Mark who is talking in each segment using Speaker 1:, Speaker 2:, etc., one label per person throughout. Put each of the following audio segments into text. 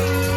Speaker 1: Bye.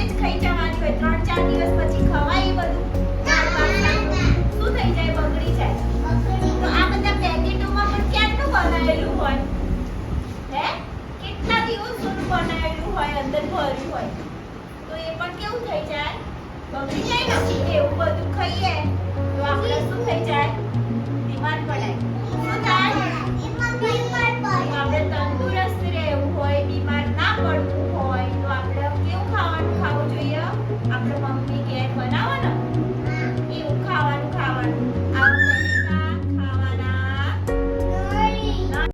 Speaker 1: આ બધા પેકેટોમાં પણ ક્યારનું બનાવેલું હોય? હે? કેટલા દિવસનું બનાવેલું હોય? અંદર ભર્યું હોય? તો એ પણ કેવું થઈ જાય? બગડી જાય ને? એવું બધું ખાઈએ. તો આપણે